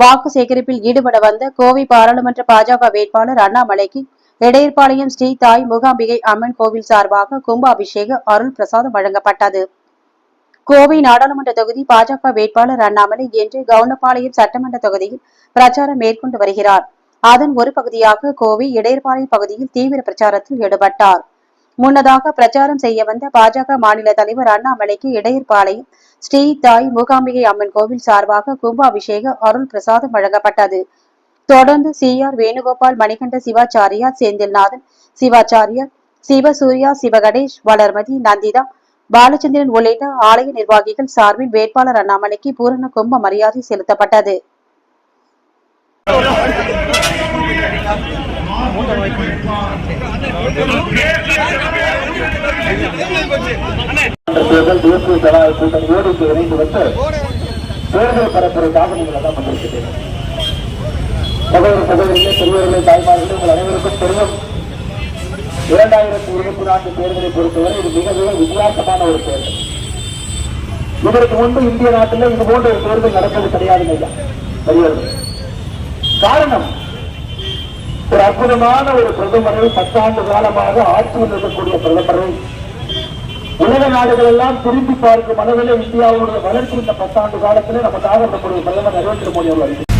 வாக்கு சேகரிப்பில் ஈடுபட வந்த கோவை பாராளுமன்ற பாஜக வேட்பாளர் அண்ணாமலைக்கு இடையர்பாளையம் ஸ்ரீ தாய் மூகாம்பிகை அம்மன் கோவில் சார்பாக கும்பாபிஷேக அருள் பிரசாதம் வழங்கப்பட்டது. கோவை நாடாளுமன்ற தொகுதி பாஜக வேட்பாளர் அண்ணாமலை இன்று கவுனப்பாளையம் சட்டமன்ற தொகுதியில் பிரச்சாரம் மேற்கொண்டு வருகிறார். அதன் ஒரு பகுதியாக கோவை இடையர்பாளையம் பகுதியில் தீவிர பிரச்சாரத்தில் ஈடுபட்டார். முன்னதாக பிரச்சாரம் செய்ய வந்த பாஜக மாநில தலைவர் அண்ணாமலைக்கு இடையர்பாளையம் ஸ்ரீ தாய் மூகாம்பிகை அம்மன் கோவில் சார்பாக கும்பாபிஷேக அருள் பிரசாதம் வழங்கப்பட்டது. தொடர்ந்து சி ஆர் வேணுகோபால் மணிகண்ட சிவாச்சாரியார் செந்தில்நாதன் சிவாச்சாரியார் சிவசூர்யா சிவகணேஷ் வளர்மதி நந்திதா பாலச்சந்திரன் உள்ளிட்ட ஆலய நிர்வாகிகள் சார்பில் வேட்பாளர் அண்ணாமலைக்கு பூரண கும்ப மரியாதை செலுத்தப்பட்டது. தேர்தல் தேசிய ஜனநாயக கூட்டணியோடு இங்கு இணைந்து வந்து தேர்தல் பரப்புரைக்காக நீங்கள் எல்லாம் வந்திருக்கிறீர்கள். சகோதர சகோதரிகளே பெரியவர்களே தாய்மார்களே உங்கள் அனைவருக்கும் தெரியும் இரண்டாயிரத்தி இருபத்தி நான்கு தேர்தலை பொறுத்தவரை இது மிக மிக வித்தியாசமான ஒரு தேர்தல். இதற்கு முன்பு இந்திய நாட்டில் இது போன்ற ஒரு தேர்தல் நடப்பது கிடையாது ஐயா. பெரியவர்கள் காரணம் ஒரு அற்புதமான ஒரு பிரதமரை பத்தாண்டு காலமாக ஆட்சியில் இருக்கக்கூடிய பிரதமரை உலக நாடுகள் எல்லாம் திரும்பி பார்க்கும் மனதில் இந்தியாவோட வளர்ச்சி இந்த பத்தாண்டு காலத்திலே நமக்காக நம்முடைய பிரதமர் நரேந்திர மோடி அவர்கள்